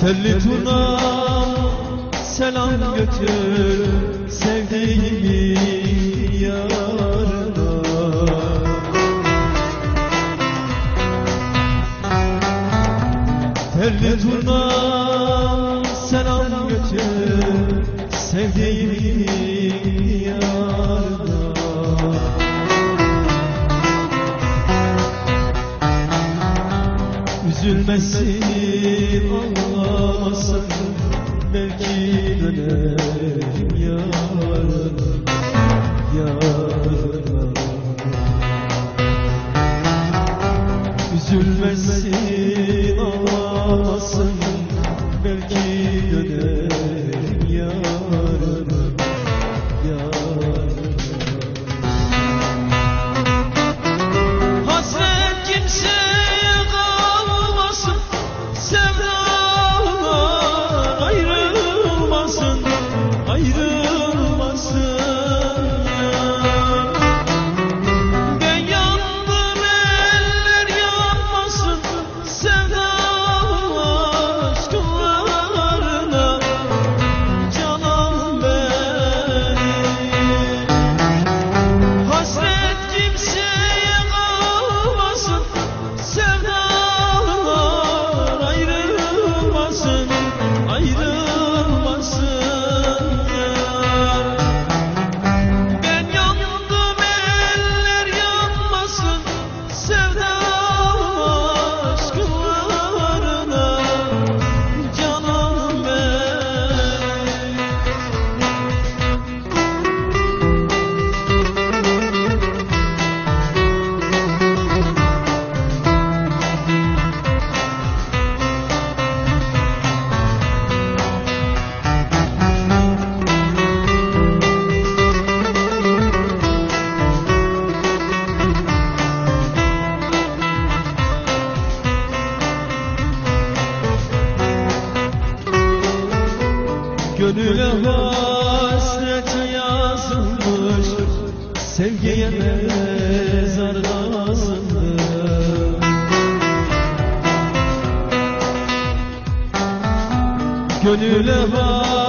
Telli turnam selam götür sevdiğimi yarına Telli turnam selam götür sevdiğimi Üzülmesin ağlamasın Belki dönerim yarına. Yarına Üzülmesin ağlamasın Gönüle hasret yazılmış Sevgiye mezar lazımdır Gönüle hasret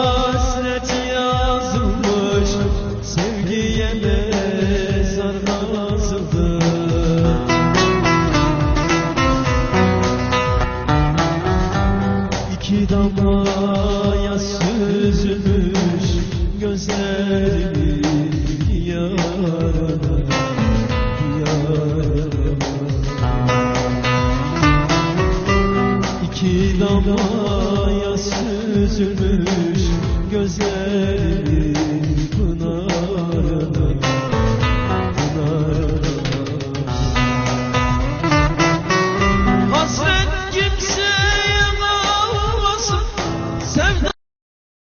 you.